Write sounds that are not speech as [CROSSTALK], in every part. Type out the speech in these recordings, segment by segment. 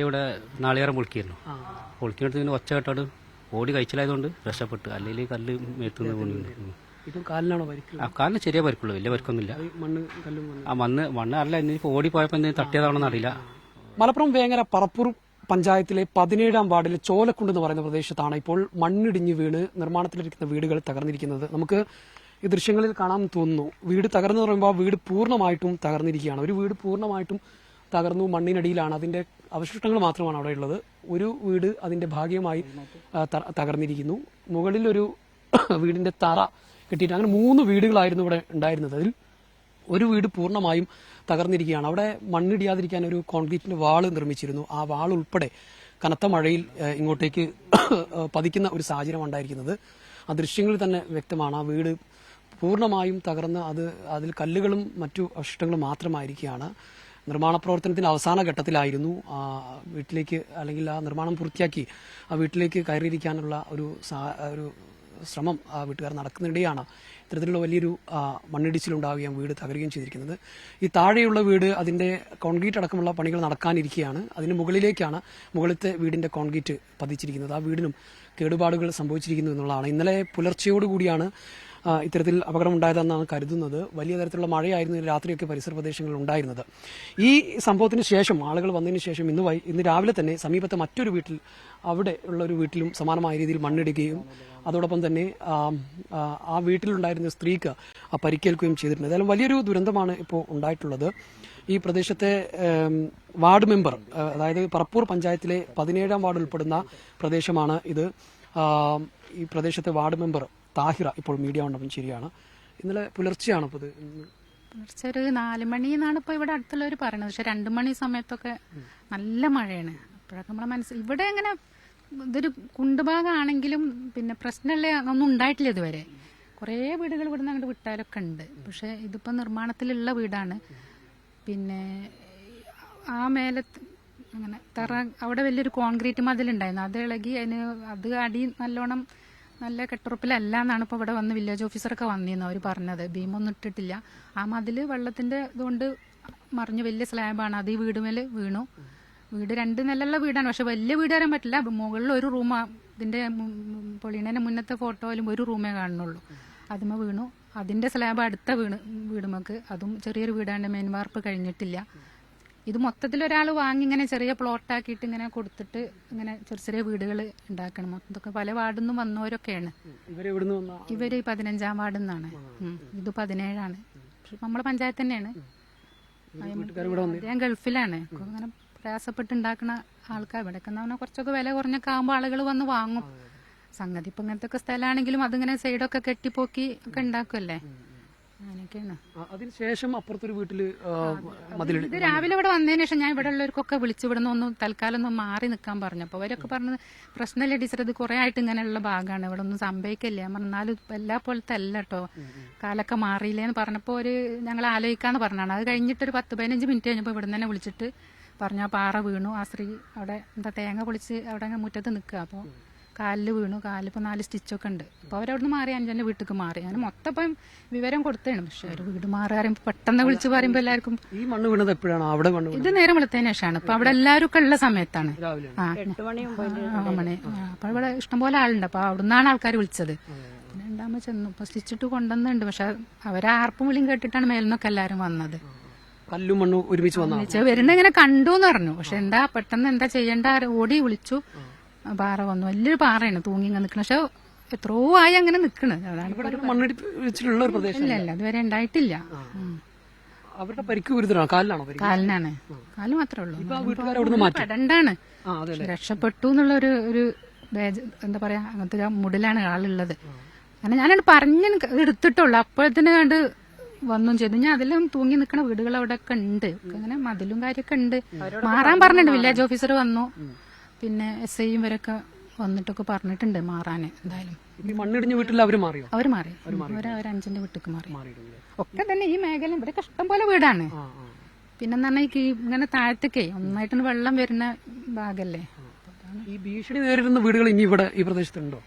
ഇവിടെ നാളികേരം പൊളിക്കായിരുന്നു. പൊളിക്കുന്നിടത്ത് പിന്നെ ഒച്ച കേട്ടോട് ഓടി കഴിച്ചിലായതുകൊണ്ട് രക്ഷപ്പെട്ടു. അല്ലെങ്കിൽ കല്ല് മേത്തുനിന്ന് വീണിട്ടുണ്ട് ഇതും കാലിനാണോ ആ കാലിന് ചെറിയ പരിക്കുള്ളൂ. വലിയ പരിക്കൊന്നുമില്ല. ആ മണ്ണ് കല്ലും മണ്ണ്. ആ മണ്ണ് മണ്ണ് അല്ല. ഇനിയിപ്പോൾ ഓടിപ്പോയപ്പോൾ എന്തെങ്കിലും തട്ടിയതാണെന്ന് അറിയില്ല. മലപ്പുറം വേങ്ങര പറപ്പൂർ പഞ്ചായത്തിലെ പതിനേഴാം വാർഡിലെ ചോലക്കുണ്ട് എന്ന് പറയുന്ന പ്രദേശത്താണ് ഇപ്പോൾ മണ്ണിടിഞ്ഞ് വീണ് നിർമ്മാണത്തിലിരിക്കുന്ന വീടുകൾ തകർന്നിരിക്കുന്നത്. നമുക്ക് ഈ ദൃശ്യങ്ങളിൽ കാണാൻ തോന്നുന്നു. വീട് തകർന്നു പറയുമ്പോൾ ആ വീട് പൂർണമായിട്ടും തകർന്നിരിക്കുകയാണ്. ഒരു വീട് പൂർണമായിട്ടും തകർന്നു മണ്ണിനടിയിലാണ്. അതിന്റെ അവശിഷ്ടങ്ങൾ മാത്രമാണ് അവിടെ ഉള്ളത്. ഒരു വീട് അതിന്റെ ഭാഗികമായി ആ, തകർന്നിരിക്കുന്നു. മുകളിൽ ഒരു [COUGHS] വീടിന്റെ തറ കെട്ടിയിട്ട് അങ്ങനെ മൂന്ന് വീടുകളായിരുന്നു ഇവിടെ ഉണ്ടായിരുന്നത്. അതിൽ ഒരു വീട് പൂർണമായും തകർന്നിരിക്കുകയാണ്. അവിടെ മണ്ണിടിയാതിരിക്കാൻ ഒരു കോൺക്രീറ്റിന്റെ വാൾ നിർമ്മിച്ചിരുന്നു. ആ വാൾ ഉൾപ്പെടെ കനത്ത മഴയിൽ ഇങ്ങോട്ടേക്ക് [COUGHS] പതിക്കുന്ന ഒരു സാഹചര്യം ഉണ്ടായിരിക്കുന്നത്. ആ ദൃശ്യങ്ങളിൽ തന്നെ വ്യക്തമാണ്. ആ വീട് പൂർണമായും തകർന്ന് അത് അതിൽ കല്ലുകളും മറ്റു അവശിഷ്ടങ്ങളും മാത്രമായിരിക്കുകയാണ്. നിർമ്മാണ പ്രവർത്തനത്തിന്റെ അവസാന ഘട്ടത്തിലായിരുന്നു ആ വീട്ടിലേക്ക് അല്ലെങ്കിൽ ആ നിർമ്മാണം പൂർത്തിയാക്കി ആ വീട്ടിലേക്ക് കയറിയിരിക്കാനുള്ള ഒരു ഒരു ശ്രമം ആ വീട്ടുകാർ നടക്കുന്നിടെയാണ് ഇത്തരത്തിലുള്ള വലിയൊരു മണ്ണിടിച്ചിലുണ്ടാവുകയും വീട് തകരുകയും ചെയ്തിരിക്കുന്നത്. ഈ താഴെയുള്ള വീട് അതിന്റെ കോൺക്രീറ്റ് അടക്കമുള്ള പണികൾ നടക്കാനിരിക്കുകയാണ്. അതിന് മുകളിലേക്കാണ് മുകളിലത്തെ വീടിന്റെ കോൺക്രീറ്റ് പതിച്ചിരിക്കുന്നത്. ആ വീടിനും കേടുപാടുകൾ സംഭവിച്ചിരിക്കുന്നു എന്നുള്ളതാണ്. ഇന്നലെ പുലർച്ചയോടുകൂടിയാണ് ഇത്തരത്തിൽ അപകടമുണ്ടായതെന്നാണ് കരുതുന്നത്. വലിയ തരത്തിലുള്ള മഴയായിരുന്നു രാത്രിയൊക്കെ പരിസര പ്രദേശങ്ങളിൽ ഉണ്ടായിരുന്നത്. ഈ സംഭവത്തിന് ശേഷം ആളുകൾ വന്നതിന് ശേഷം ഇന്ന് വൈ ഇന്ന് രാവിലെ തന്നെ സമീപത്തെ മറ്റൊരു വീട്ടിൽ അവിടെ ഉള്ള ഒരു വീട്ടിലും സമാനമായ രീതിയിൽ മണ്ണിടുകയും അതോടൊപ്പം തന്നെ ആ, വീട്ടിലുണ്ടായിരുന്ന സ്ത്രീക്ക് പരിക്കേൽക്കുകയും ചെയ്തിട്ടുണ്ട്. ഏതായാലും വലിയൊരു ദുരന്തമാണ് ഇപ്പോൾ ഉണ്ടായിട്ടുള്ളത്. ഈ പ്രദേശത്തെ വാർഡ് മെമ്പർ അതായത് പറപ്പൂർ പഞ്ചായത്തിലെ പതിനേഴാം വാർഡ് ഉൾപ്പെടുന്ന പ്രദേശമാണ് ഇത്. ഈ പ്രദേശത്തെ വാർഡ് മെമ്പർ താഹിറ ഇപ്പോൾ മീഡിയ മണ്ഡപം ശരിയാണ് ഇന്നലെ പുലർച്ചെയാണ് ഇപ്പോൾ ഇത്? പുലർച്ചെ ഒരു നാല് മണി എന്നാണ് ഇപ്പോൾ ഇവിടെ അടുത്തുള്ളവർ പറയുന്നത് പക്ഷെ രണ്ടു മണി സമയത്തൊക്കെ നല്ല മഴയാണ്. അപ്പോഴൊക്കെ നമ്മളെ മനസ്സിൽ ഇവിടെ അങ്ങനെ ഇതൊരു കുണ്ടുഭാഗമാണെങ്കിലും പിന്നെ പ്രശ്നമില്ല ഒന്നും ഉണ്ടായിട്ടില്ല ഇതുവരെ. കുറേ വീടുകൾ ഇവിടുന്ന് അങ്ങോട്ട് വിട്ടാലൊക്കെ ഉണ്ട്. പക്ഷെ ഇതിപ്പോൾ നിർമ്മാണത്തിലുള്ള വീടാണ്. പിന്നെ ആ മേലെ അങ്ങനെ തറ അവിടെ വലിയൊരു കോൺക്രീറ്റ് മതിലുണ്ടായിരുന്നു. അത് ഇളകി അതിന് അത് അടി നല്ലോണം നല്ല കെട്ടുറപ്പിലല്ല എന്നാണ് ഇപ്പോൾ ഇവിടെ വന്ന് വില്ലേജ് ഓഫീസറൊക്കെ വന്നിരുന്നു അവർ പറഞ്ഞത്. ഭീമൊന്നും ഇട്ടിട്ടില്ല. ആ മതിൽ വെള്ളത്തിന്റെ ഇതുകൊണ്ട് മറിഞ്ഞ് വലിയ സ്ലാബാണ് അത് ഈ വീട് വീടുമേൽ വീണു. വീട് രണ്ട് നിലയുള്ള വീടാണ്. പക്ഷെ വലിയ വീട് വരാൻ പറ്റില്ല. മുകളിൽ ഒരു റൂമാ ഇതിന്റെ പൊളിയണേന്റെ മുന്നത്തെ ഫോട്ടോയിലും ഒരു റൂമേ കാണുന്നുള്ളൂ. അതുമ്മ വീണു. അതിന്റെ സ്ലാബ് അടുത്ത വീണ് വീടുമക്ക് അതും ചെറിയൊരു വീടാണ്. മെയിൻ വാർപ്പ് കഴിഞ്ഞിട്ടില്ല. ഇത് മൊത്തത്തിൽ ഒരാൾ വാങ്ങി ഇങ്ങനെ ചെറിയ പ്ലോട്ടാക്കിയിട്ട് ഇങ്ങനെ കൊടുത്തിട്ട് ഇങ്ങനെ ചെറിയ ചെറിയ വീടുകൾ ഉണ്ടാക്കണം. മൊത്തമൊക്കെ പല വാർഡിൽ നിന്നും വന്നവരൊക്കെയാണ്. ഇവരെ പതിനഞ്ചാം വാർഡിൽ നിന്നാണ് ഇത് പതിനേഴാണ്. നമ്മളെ പഞ്ചായത്ത് തന്നെയാണ്. ഞാൻ ഗൾഫിലാണ്. അങ്ങനെ പ്രയാസപ്പെട്ടുണ്ടാക്കുന്ന ആൾക്കാർ ഇവിടെ പറഞ്ഞാൽ കുറച്ചൊക്കെ വില കുറഞ്ഞൊക്കെ ആകുമ്പോൾ ആളുകൾ വന്ന് വാങ്ങും. സംഗതി ഇപ്പൊ ഇങ്ങനത്തെ ഒക്കെ സ്ഥലമാണെങ്കിലും അതിങ്ങനെ സൈഡൊക്കെ കെട്ടിപ്പോക്കി ഒക്കെ ഉണ്ടാക്കുമല്ലേ അങ്ങനെയൊക്കെയാണ്. അതിനുശേഷം അപ്പുറത്തൊരു വീട്ടിൽ മതിലിടി ഇത് രാവിലെ ഇവിടെ വന്നതിന് ശേഷം ഞാൻ ഇവിടെ ഉള്ളവർക്കൊക്കെ വിളിച്ചു ഇവിടെ ഒന്ന് തൽക്കാലം ഒന്ന് മാറി നിൽക്കാൻ പറഞ്ഞു. അപ്പൊ അവരൊക്കെ പറഞ്ഞത് പ്രശ്നമില്ല ടീച്ചർ ഇത് കുറെ ആയിട്ട് ഇങ്ങനെയുള്ള ഭാഗമാണ്. ഇവിടെ ഒന്നും സംഭവിക്കില്ല. ഞാൻ പറഞ്ഞു, എന്നാലും ഇപ്പൊ എല്ലാ പോലത്തെ അല്ല കേട്ടോ കാലൊക്കെ മാറിയില്ലേന്ന് പറഞ്ഞപ്പോ ഒരു ഞങ്ങൾ ആലോചിക്കാന്ന് പറഞ്ഞാണ് അത് കഴിഞ്ഞിട്ട് ഒരു പത്ത് പതിനഞ്ച് മിനിറ്റ് കഴിഞ്ഞപ്പോൾ ഇവിടെ തന്നെ വിളിച്ചിട്ട് പറഞ്ഞു ആ പാറ വീണു. ആ സ്ത്രീ അവിടെ എന്താ തേങ്ങ പൊളിച്ച് അവിടെ മുറ്റത്ത് നിൽക്കുക. അപ്പോൾ കാലിൽ വീണു. കാലിപ്പോൾ നാല് സ്റ്റിച്ചൊക്കെ ഉണ്ട്. അപ്പോൾ അവരവിടുന്ന് മാറി അഞ്ചന്റെ വീട്ടിലേക്ക് മാറി. ഞാൻ മൊത്തം ഇപ്പം വിവരം കൊടുത്തേണ്. പക്ഷെ ഒരു വീട് മാറി പറയുമ്പോൾ പെട്ടെന്ന് വിളിച്ചു പറയുമ്പോൾ എല്ലാവർക്കും ഈ മണ്ണ് വീണത് എപ്പോഴാണ്? അവിടെ മണ്ണ് ഇത് നേരം വെളുത്തതിന് ശേഷമാണ്. ഇപ്പൊ അവിടെ എല്ലാവരും ഒക്കെ ഉള്ള സമയത്താണ്. ആ മണി അപ്പൊ ഇവിടെ ഇഷ്ടംപോലെ ആളുണ്ട്. അപ്പൊ അവിടുന്നാണ് ആൾക്കാർ വിളിച്ചത്. പിന്നെ ഉണ്ടാകുമ്പോ ചെന്നു. ഇപ്പൊ സ്റ്റിച്ചിട്ട് കൊണ്ടുവന്നുണ്ട് പക്ഷെ അവരാർപ്പും വിളിയും കേട്ടിട്ടാണ് മേലിന്നൊക്കെ എല്ലാരും വന്നത്. കല്ലും മണ്ണും ഒരുമിച്ച് വന്നു വരുന്ന ഇങ്ങനെ കണ്ടു എന്ന് പറഞ്ഞു. പക്ഷെ എന്താ പെട്ടെന്ന് എന്താ ചെയ്യേണ്ട ഓടി വിളിച്ചു. പാറ വന്നു. വലിയൊരു പാറയാണ് തൂങ്ങി ഇങ്ങനെ നിൽക്കണം പക്ഷെ എത്രയോ ആയി അങ്ങനെ നിൽക്കണ് അതാണ് ഇല്ല ഉണ്ടായിട്ടില്ല. അവരുടെ പരിക്ക് ഗുരുതരാണ് കാലിനാണ്. കാൽ മാത്രമേ ഉള്ളൂ. പെടണ്ടാണ്. രക്ഷപ്പെട്ടു എന്നുള്ള ഒരു ഒരു എന്താ പറയാ അങ്ങനത്തെ ഒരു മുടിലാണ് ആളുള്ളത്. കാരണം ഞാനത് പറഞ്ഞ എടുത്തിട്ടുള്ളൂ. അപ്പോഴത്തിന് കണ്ട് വന്നും ചെയ്തു. ഞാൻ അതിലും തൂങ്ങി നിൽക്കണ വീടുകൾ അവിടെ ഒക്കെ ഉണ്ട് അങ്ങനെ മതിലും കാര്യമൊക്കെ ഉണ്ട്. മാറാൻ പറഞ്ഞിട്ടുണ്ട്. വില്ലേജ് ഓഫീസർ വന്നു. പിന്നെ എസ് ഐയും ഇവരൊക്കെ വന്നിട്ടൊക്കെ പറഞ്ഞിട്ടുണ്ട് മാറാന് എന്തായാലും. മണ്ണിടിഞ്ഞ വീട്ടിൽ അവർ മാറിയോ? അവർ മാറി. അവർ അവർ അഞ്ചിന്റെ വീട്ടിലേക്ക് മാറി. ഒക്കെ തന്നെ ഈ മേഖല ഇവിടെ കഷ്ടം പോലെ വീടാണ്. പിന്നെന്ന് പറഞ്ഞാൽ ഈ ഇങ്ങനെ താഴത്തേക്കേ ഒന്നായിട്ടാണ് വെള്ളം വരുന്ന ഭാഗല്ലേ? ഈ ഭീഷണി നേരിടുന്ന വീടുകൾ ഇനി ഇവിടെ ഈ പ്രദേശത്തുണ്ടോ?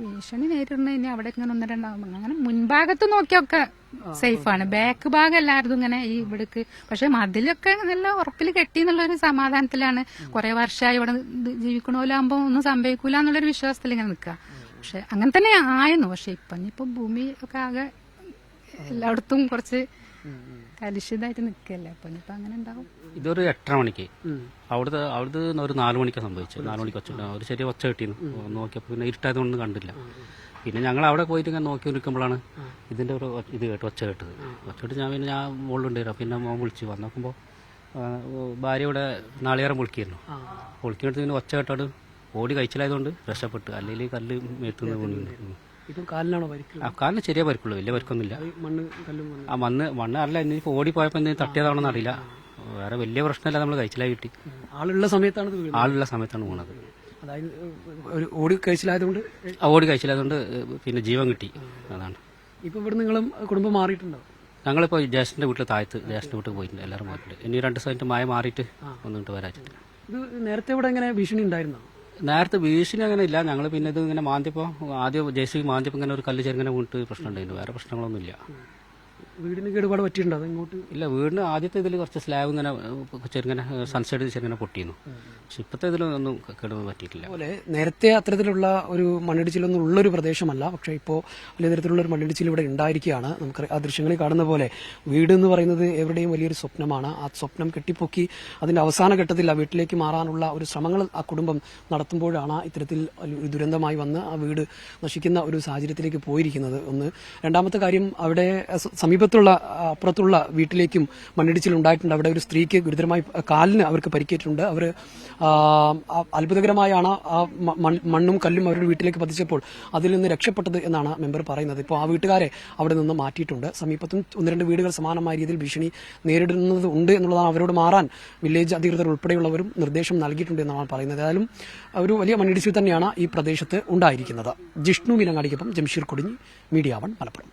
ഭീഷണി നേരിടുന്ന ഇനി അവിടെ ഇങ്ങനെ ഒന്ന് രണ്ടാവും അങ്ങനെ മുൻഭാഗത്ത് നോക്കിയൊക്കെ സേഫാണ്. ബാക്ക് ഭാഗം എല്ലായിരുന്നു ഇങ്ങനെ ഈ ഇവിടേക്ക്. പക്ഷെ മതിലൊക്കെ നല്ല ഉറപ്പിൽ കെട്ടി എന്നുള്ള ഒരു സമാധാനത്തിലാണ്. കുറെ വർഷമായി ഇവിടെ ജീവിക്കണോലാകുമ്പോൾ ഒന്നും സംഭവിക്കൂല എന്നുള്ളൊരു വിശ്വാസത്തിൽ ഇങ്ങനെ നിൽക്കുക പക്ഷെ അങ്ങനെ തന്നെ ആയിരുന്നു പക്ഷെ ഇപ്പൊ ഇനിയിപ്പോ ഭൂമി ഒക്കെ ആകെ എല്ലായിടത്തും കുറച്ച് കലുഷിതായിട്ട് നിൽക്കല്ലേ? അപ്പൊ ഇനിയിപ്പോ അങ്ങനെ ഉണ്ടാവും. ഇതൊരു എട്ടര മണിക്ക്. അവിടുത്തെ അവിടുത്തെ ഒരു നാല് മണിക്കാണ് സംഭവിച്ചത്. നാല് മണിക്ക് ഒച്ച ഒരു ചെറിയ ഒച്ച കിട്ടിയിരുന്നു. നോക്കിയപ്പോൾ പിന്നെ ഇരുട്ടായതുകൊണ്ട് കണ്ടില്ല. പിന്നെ ഞങ്ങൾ അവിടെ പോയിട്ട് ഇങ്ങനെ നോക്കി നിൽക്കുമ്പോഴാണ് ഇതിന്റെ ഒരു ഇത് കേട്ട് ഒച്ച കേട്ടത്. ഒച്ച കേട്ട് ഞാൻ പിന്നെ ഞാൻ മുകളിലുണ്ടായിരുന്നു പിന്നെ മോൻ വിളിച്ചു. വന്ന് നോക്കുമ്പോൾ ഭാര്യ ഇവിടെ നാളികേരം പൊളിക്കായിരുന്നു. പൊളിക്കുന്നിടത്ത് പിന്നെ ഒച്ച കേട്ടോട് ഓടി കഴിച്ചിലായതുകൊണ്ട് രക്ഷപ്പെട്ടു. അല്ലെങ്കിൽ കല്ല് മേത്തുനിന്ന് വീണിട്ടുണ്ട് ഇപ്പം കാലിനാണോ പരിക്ക് ആ കാലിന് ചെറിയ പരിക്കുള്ളൂ വലിയ പരിക്കൊന്നുമില്ല. മണ്ണ് കല്ലും ആ മണ്ണ് മണ്ണ് അല്ല ഇനിയിപ്പോൾ ഓടിപ്പോയപ്പോൾ എന്തെങ്കിലും തട്ടിയതാണോന്ന് അറിയില്ല. വേറെ വലിയ പ്രശ്നമില്ല നമ്മൾ കഴിച്ചിലായി കിട്ടി. ആളുള്ള സമയത്താണ് ഇത് വീണത്. ആളുള്ള സമയത്താണ് വീണത്. അതായത് ഒരു ഓടി കഴിച്ചിലായതുകൊണ്ട് ആ ഓടി കഴിച്ചിലായതുകൊണ്ട് പിന്നെ ജീവൻ കിട്ടി. അതാണ്. ഇപ്പൊ ഇവിടെ നിങ്ങളും കുടുംബം മാറിയിട്ടുണ്ടോ? ഞങ്ങളിപ്പോൾ ജ്യേഷ്ഠന്റെ വീട്ടിൽ താഴത്ത് ജ്യേഷ്ഠന്റെ വീട്ടിൽ പോയിട്ടുണ്ട് എല്ലാവരും പോയിട്ടുണ്ട്. ഇനി രണ്ട് ദിവസം മായ മാറിയിട്ട് വന്നിട്ട് വരാച്ചിട്ട് ഇത് നേരത്തെ ഇവിടെ എങ്ങനെ ഭീഷണി ഉണ്ടായിരുന്നോ? നേരത്തെ ഭീഷണി അങ്ങനെ ഇല്ല. ഞങ്ങൾ പിന്നെ ഇത് ഇങ്ങനെ മാന്തിയപ്പോൾ ആദ്യം ജെ സി മാന്തിയപ്പോൾ ഇങ്ങനെ ഒരു കല്ല് ചെറുങ്ങനെ വീണിട്ട് പ്രശ്നം ഉണ്ടായിരുന്നു. വേറെ പ്രശ്നങ്ങളൊന്നുമില്ല. വീടിന് കേടുപാട് പറ്റിയിട്ടുണ്ടോ? ഇങ്ങോട്ട്? ഇല്ല വീടിന് ആദ്യത്തെ ഇതിൽ കുറച്ച് സ്ലാബ് ഇങ്ങനെ ചെറുങ്ങനെ സൺസൈഡ് ചെറുങ്ങനെ പൊട്ടിയിരുന്നു. പക്ഷെ ഇപ്പോഴത്തെ ഇതിലൊന്നും കേടുവന്ന് പറ്റിയിട്ടില്ല. അതുപോലെ നേരത്തെ അത്തരത്തിലുള്ള ഒരു മണ്ണിടിച്ചിലൊന്നും ഉള്ളൊരു പ്രദേശമല്ല. പക്ഷേ ഇപ്പോൾ വലിയ തരത്തിലുള്ള ഒരു മണ്ണിടിച്ചിൽ ഇവിടെ ഉണ്ടായിരിക്കുകയാണ്. നമുക്ക് ആ ദൃശ്യങ്ങളിൽ കാണുന്ന പോലെ വീട് എന്ന് പറയുന്നത് എവരുടെയും വലിയൊരു സ്വപ്നമാണ്. ആ സ്വപ്നം കെട്ടിപ്പൊക്കി അതിന്റെ അവസാന ഘട്ടത്തിൽ ആ വീട്ടിലേക്ക് മാറാനുള്ള ഒരു ശ്രമങ്ങൾ ആ കുടുംബം നടത്തുമ്പോഴാണ് ഇത്തരത്തിൽ ഒരു ദുരന്തമായി വന്ന് ആ വീട് നശിക്കുന്ന ഒരു സാഹചര്യത്തിലേക്ക് പോയിരിക്കുന്നത്. ഒന്ന്. രണ്ടാമത്തെ കാര്യം അവിടെ സമീപത്തുള്ള അപ്പുറത്തുള്ള വീട്ടിലേക്കും മണ്ണിടിച്ചിൽ ഉണ്ടായിട്ടുണ്ട്. അവിടെ ഒരു സ്ത്രീക്ക് ഗുരുതരമായി കാലിന് അവർക്ക് പരിക്കേറ്റിട്ടുണ്ട്. അവർ അത്ഭുതകരമായാണ് ആ മണ്ണും കല്ലും അവരുടെ വീട്ടിലേക്ക് പതിച്ചപ്പോൾ അതിൽ നിന്ന് രക്ഷപ്പെട്ടത് എന്നാണ് മെമ്പർ പറയുന്നത്. ഇപ്പോൾ ആ വീട്ടുകാരെ അവിടെ നിന്ന് മാറ്റിയിട്ടുണ്ട്. സമീപത്തും ഒന്ന് രണ്ട് വീടുകൾ സമാനമായ രീതിയിൽ ഭീഷണി നേരിടുന്നത് ഉണ്ട് എന്നുള്ളതാണ് അവരോട് മാറാൻ വില്ലേജ് അധികൃതർ ഉൾപ്പെടെയുള്ളവരും നിർദ്ദേശം നൽകിയിട്ടുണ്ട് എന്നാണ് പറയുന്നത്. ഏതായാലും ഒരു വലിയ മണ്ണിടിച്ചിൽ തന്നെയാണ് ഈ പ്രദേശത്ത് ഉണ്ടായിരിക്കുന്നത്. ജിഷ്ണു മീനങ്ങാടിക്കൊപ്പം ജംഷീർ കൊടിഞ്ഞി മീഡിയ വൺ മലപ്പുറം.